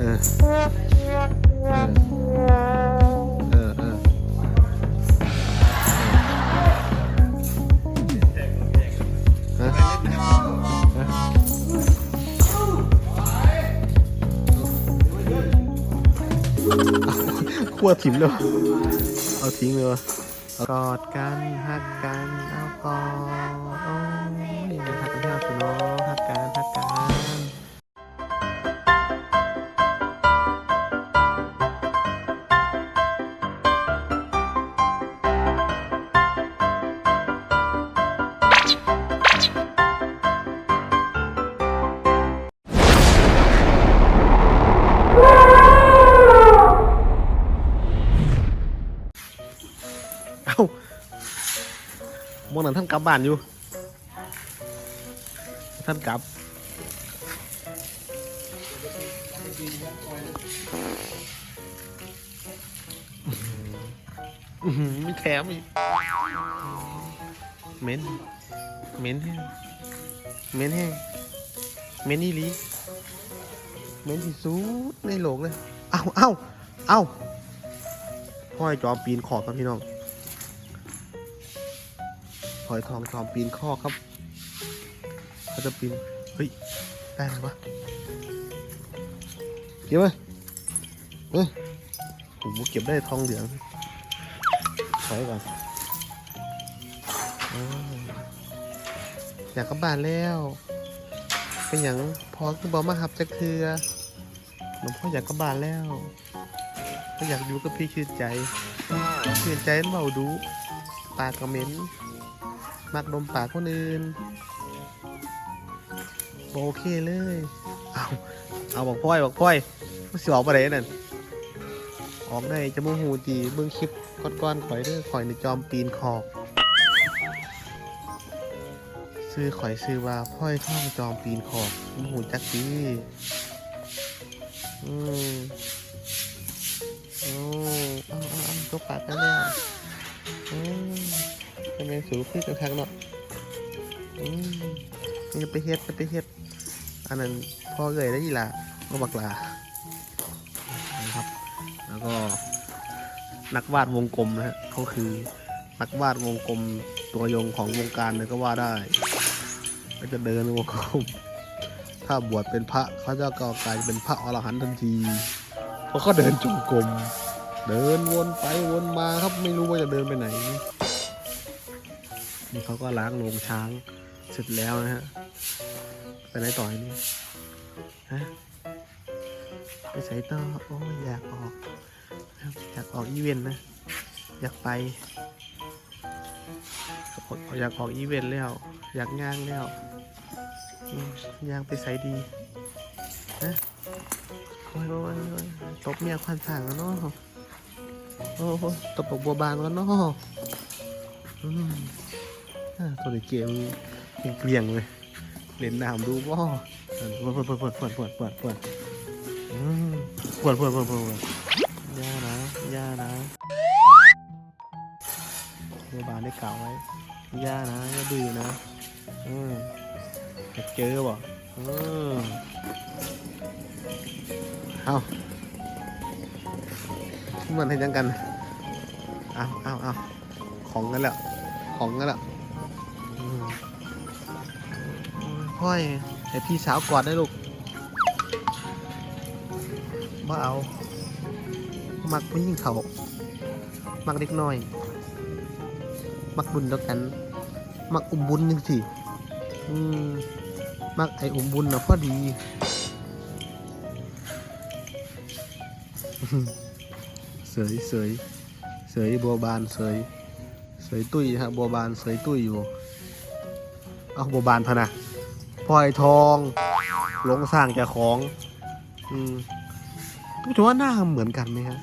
เออเออเออฮะฮะขั้วถิ่มเลยวะเอาทิ้งเลยวะเอากอดกันฮักกันเอากอด นั้นท่านกลับบ้านอยู่ ท่านกลับไม่แถมอีกเหม็นเหม็นแห้งเหม็นแห้งเหม็นอีลีเหม็นที่สุดในโลกเลย เอ้าเอ้าเอ้าห้อยจอมปีนคอกครับพี่น้อง อยทองจอมปีนคอครับ เขาจะปีน เฮ้ย ได้ไหมวะเก็บไหมเฮ้ยโอ้โหเก็บได้ทองเหลืองถอยก่อนอยากกลับบ้านแล้ว เป็นอย่างพอคือบอกมาหับจะคือหลวงพ่ออยากกลับบ้านแล้วก็อยากอยู่กับพี่ชื่นใจชื่นใจเมาดู ปากกระเม็น มักดมปากคนอื่นบโอเคเลย เอาเอาบอกพ่อยบอกพ่อยมันสิออกไปไหนนั่นออกได้จะโมโหตีเบื้องคลิปก้อนๆข่อยเด้อข่อยในจอมปีนขอบซื้อข่อยซื้อว่าพ่อยท่องจอมปีนขอบโมโหจักดีอืมโอ้เอาเอาเอาตกปากกันแล้วอืม เป็นไงสูขึ้นกันครั้งเนาะอืมนี่ไปเฮ็ดไปเฮ็ด อันนั้นพ่อเกยได้ยีหละก็บักลานะครับ แล้วก็นักวาดวงกลมนะฮะเขาคือนักวาดวงกลมตัวยงของวงการเลยก็ว่าได้ ก็จะเดินวงกลม ถ้าบวชเป็นพระเขาจะก็กลายเป็นพระอรหันต์ทันที เพราะเขาเดินจงกรมเดินวนไปวนมาครับไม่รู้ว่าจะเดินไปไหน นี่เขาก็ล้างโลงช้างเสร็จแล้วนะฮะไปไหนต่ออ้นี่ฮะไปใส่ต่อโอ้อยากออกอยากออกอีเวนต์นะ อยากไป อยากออกอีเวนต์แล้ว อยากย่างแล้วอย่างไปใส่ดีฮะโอ้ยโอ้ยโอ้ยตบเมียควันสั่งแล้วเนาะโอ้โหตบปกบัวบานแล้วเนาะอืม ตัวเกมยังเกลียงเลย เล่นน้ำดูบ่ปวดปวดปวดปวดปวดปวดปวดปวดปวดปวดปวดปวดย่านะย่านะบัวบานได้กล่าวไว้ย่านะย่าดื้อนะอืมอยาเจอบ่อืมเอามันให้ยังกันเอาเอาเอาของกันแล้วของกันแล้ว พ่อยให้พี่สาวกอดได้ลูกมาเอา มักไม่ยิ่งเขา มักเล็กน้อย มักบุญแล้วกัน มักอุ้มบุญนึงสิอืมมักไออุ้มบุญนะพอดีเสยเสยเสยบัวบานเสยเสยตุ้ยฮะบัวบานเสยตุ้ยอยู่ เอาบัวบานพะนะ พลอยทอง หลงสร้างจาของ อืมถือว่าหน้าเหมือนกันไหมฮะ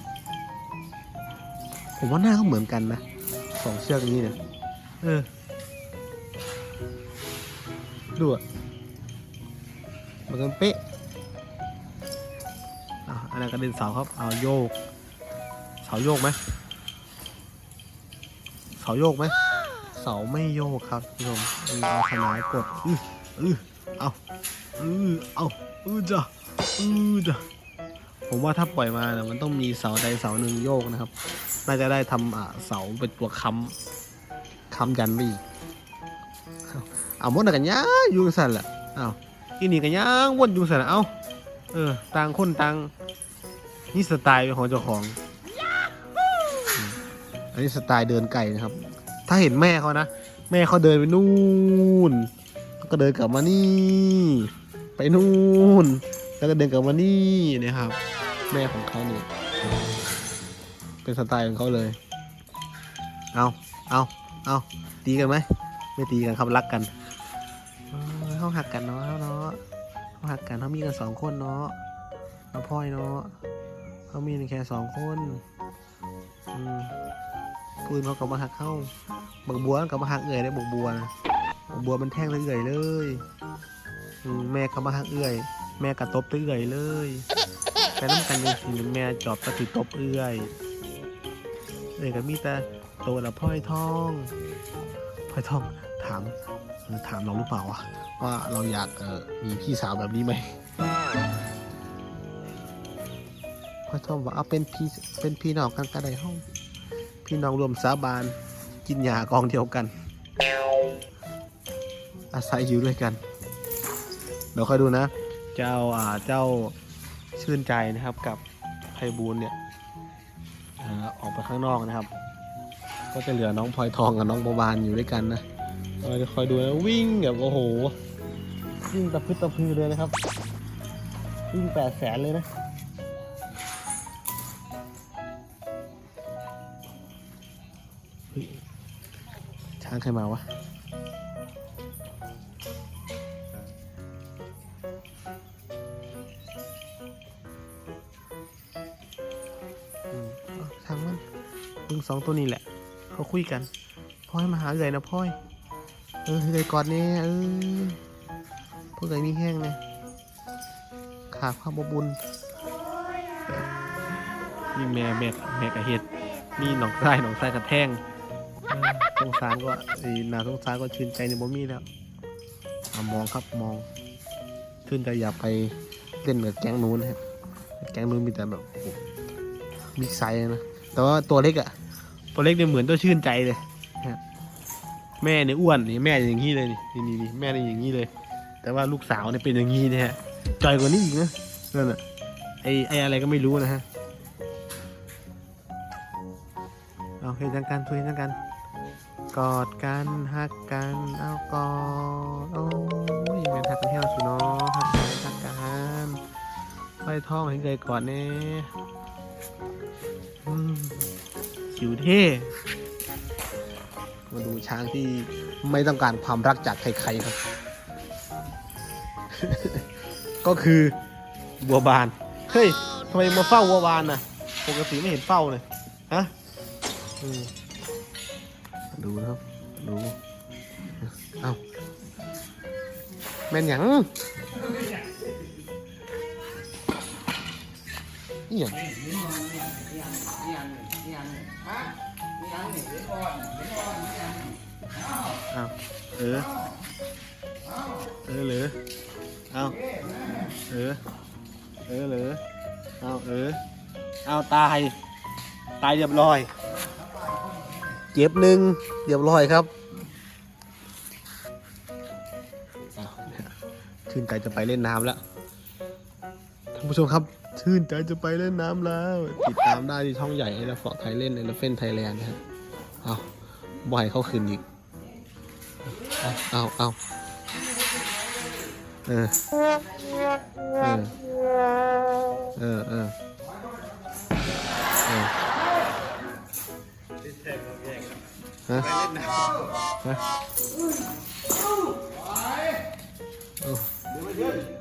ผมว่าหน้าเขาเหมือนกันนะสองเชือกนี้เนี่ยเออดูอะเหมือนกันเป๊ะอะอันนั้นกระเด็นเสาครับ เอาโยก เสาโยกไหมเสาโยกไหมเสาไม่โยกครับคุณผู้ชมเอาขนายกดอืออือ เอาอือเอาอือจ้ะอือจ้ะผมว่าถ้าปล่อยมาเนี่ยมันต้องมีเสาใดเสาหนึ่งโยกนะครับ น่าจะได้ทำอ่าเสาเป็นตัวค้ำค้ำยันไปอีกเอาเอาหมดน่ะกันย่าอยู่สันแหละเอาอีนี่กันย่างวนอยู่สันเอาเออต่างคนต่างนี่สไตล์ของเจ้าของ อันนี้สไตล์เดินไก่นะครับ ถ้าเห็นแม่เขานะ แม่เขาเดินไปนู่น ก็เดินกลับมานี่ ไปนู่น แล้วก็เดินกลับมานี่นะครับ แม่ของเขาเนี่ยเป็นสไตล์ของเขาเลย เอาเอาเอาตีกันไหม ไม่ตีกันครับรักกันเขาหักกันเนาะเนาะเขาหักกันเขามีกันสองคนเนาะแล้วพ่อยเนาะเขามีกันแค่สองคนอืมปืนเขาก็มาหักเข้าบักบัวมันก็มาหักเอื่อยได้บักบัวนะ บัวมันแท่งเอื่อยเลยแม่ก็มาหักเอื่อย แม่กระตบเอื่อยเลยแต่น้ำกันยังสิแม่จอบกระติตบเอื่อยเอ้ยก็มีแต่ตัวละพ่อยทองพ่อยทองถามถามเราหรือเปล่าวะว่าเราอยากเออมีพี่สาวแบบนี้ไหมพ่อยทองบอกเอาเป็นพี่เป็นพี่น้องกันก็ได้ห้องพี่น้องรวมสาบานกินยากองเดียวกัน อาศัยอยู่ด้วยกัน เดี๋ยวค่อยดูนะ เจ้าอ่าเจ้าชื่นใจนะครับกับไพบูลเนี่ยออกไปข้างนอกนะครับ ก็จะเหลือน้องพลอยทองกับน้องประวานอยู่ด้วยกันนะเราจะคอยดูนะวิ่งแบบโอ้โหวิ่งตะพึดตะพือเลยนะครับ วิ่งแปดแสนเลยนะช้างใครมาวะ สองตัวนี้แหละ เขาคุยกันพ่อยมาหาเอื่อยนะพ่อย เออเอื่อยกอดเนี่ยเออพวกเอื่อยมีแห้งเนี่ยขาความอบอุ่นนี่แม่แม่แม่กระเฮ็ดนี่หนองไส้หนองไส้กระแทงเออสงสารก็ไอ้นาสงสารก็ชื่นใจในบ่มีแล้วเอามองครับมองชื่นใจอย่าไปเล่นกับแก๊งนู้นนะครับแก๊งนู้นมีแต่แบบโอ้โหบิ๊กไซส์นะแต่ว่าตัวเล็กอะ ตัวเล็กเนี่ยเหมือนตัวชื่นใจเลยแม่เนี่ยอ้วนนี่แม่อย่างนี้เลยนี่นี่นี่แม่เนี่ยอย่างนี้เลย แต่ว่าลูกสาวเนี่ยเป็นอย่างนี้นะฮะจอยกว่านี้อีกนะนั่นอะไอไออะไรก็ไม่รู้นะฮะเอาเห็นจังกันทุยจังกัน กอดกันฮักกันเอากอดโอ้ยเป็นทักกันเที่ยวสุนาะฮักกันฮักกันค่อยท่องให้เคยก่อดเนี่ย คิวเท่มาดูช้างที่ไม่ต้องการความรักจากใครๆครับ ก็คือบัวบาน เฮ้ยทำไมมาเฝ้าบัวบานน่ะ ปกติไม่เห็นเฝ้าเลย ฮะดูครับ ดู เอาแม่นหยัง นี่หยังเอาเออ เออเหรือเอาเออ เออเหรือเอาเออ เอาตาย ตายเรียบร้อย เจ็บหนึ่งเรียบร้อยครับเอาเนี่ยชื่นใจจะไปเล่นน้ำแล้วท่านผู้ชมครับ ชื่นใจจะไปเล่นน้ำแล้ว ติดตามได้ที่ช่องใหญ่ไอร์ฟอร์ไทยเล่นไอร์เฟนไทยแลนด์นะครับเอาบ่อยเข้าคืนอีก เอาเอาเอาเออเออเออเออเออฮะฮะเอาเอา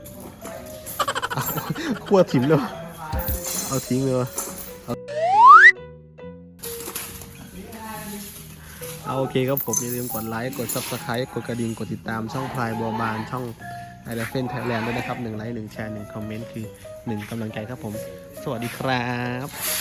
ขั้วถิ่มเลยวะเอาทิ้งเลยวะเอาเอาโอเคครับผม อย่าลืมกดไลค์ กด subscribe กดกระดิ่ง กดติดตามช่องพลายบัวบานช่องไอเดฟเฟนไทยแลนด์ด้วยนะครับหนึ่งไลค์หนึ่งแชร์หนึ่งคอมเมนต์คือหนึ่งกำลังใจครับผม สวัสดีครับ